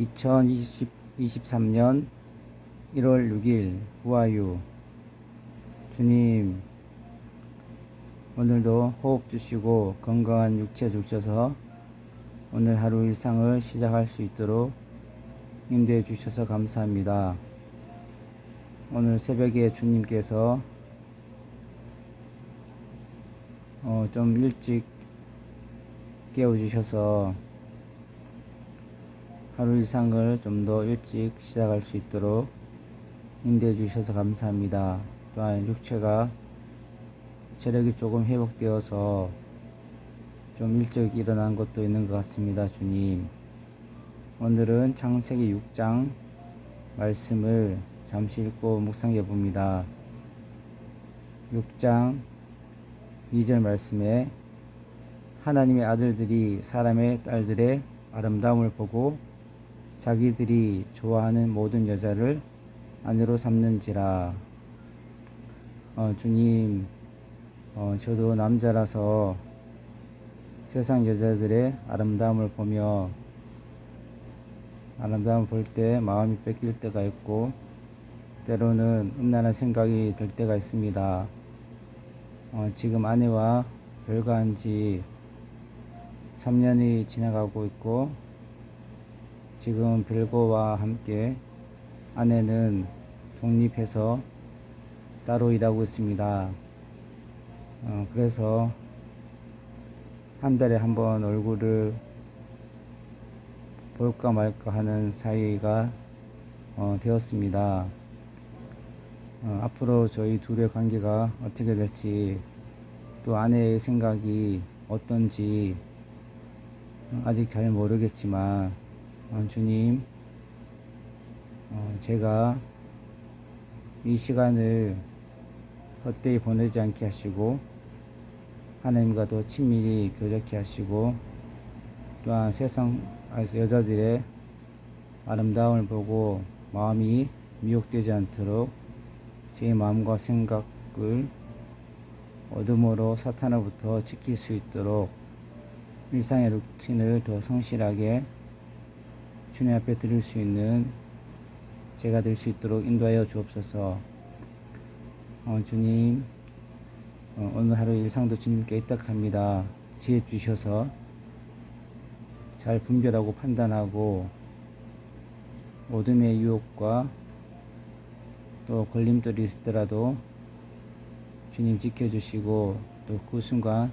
2023년 1월 6일 후아유 주님 오늘도 호흡 주시고 건강한 육체 주셔서 오늘 하루 일상을 시작할 수 있도록 인도해 주셔서 감사합니다. 오늘 새벽에 주님께서 어, 좀 일찍 깨워주셔서 하루 일상을 좀 더 일찍 시작할 수 있도록 인도해 주셔서 감사합니다. 또한 육체가 체력이 조금 회복되어서 좀 일찍 일어난 것도 있는 것 같습니다. 주님. 오늘은 창세기 6장 말씀을 잠시 읽고 묵상해 봅니다. 6장 2절 말씀에 하나님의 아들들이 사람의 딸들의 아름다움을 보고 자기들이 좋아하는 모든 여자를 아내로 삼는지라. 어, 주님, 어, 저도 남자라서 세상 여자들의 아름다움을 보며 아름다움을 볼때 마음이 뺏길 때가 있고 때로는 음란한 생각이 들 때가 있습니다. 어, 지금 아내와 별거한 지 3년이 지나가고 있고 지금 별거와 함께 아내는 독립해서 따로 일하고 있습니다. 어, 그래서 한 달에 한 번 얼굴을 볼까 말까 하는 사이가 어, 되었습니다. 어, 앞으로 저희 둘의 관계가 어떻게 될지 또 아내의 생각이 어떤지 아직 잘 모르겠지만 어, 주님 어, 제가 이 시간을 헛되이 보내지 않게 하시고 하나님과 더 친밀히 교제케 하시고 또한 세상 여자들의 아름다움을 보고 마음이 미혹되지 않도록 제 마음과 생각을 어둠으로 사탄으로부터 지킬 수 있도록 일상의 루틴을 더 성실하게 주님 앞에 드릴 수 있는 제가 될 수 있도록 인도하여 주옵소서. 어, 주님, 어, 오늘 하루 일상도 주님께 입탁합니다. 지혜 주셔서 잘 분별하고 판단하고 어둠의 유혹과 또 걸림돌이 있더라도 주님 지켜주시고 또 그 순간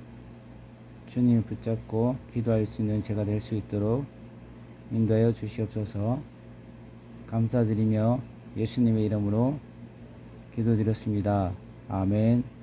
주님을 붙잡고 기도할 수 있는 제가 될 수 있도록 인도하여 주시옵소서 감사드리며 예수님의 이름으로 기도드렸습니다. 아멘.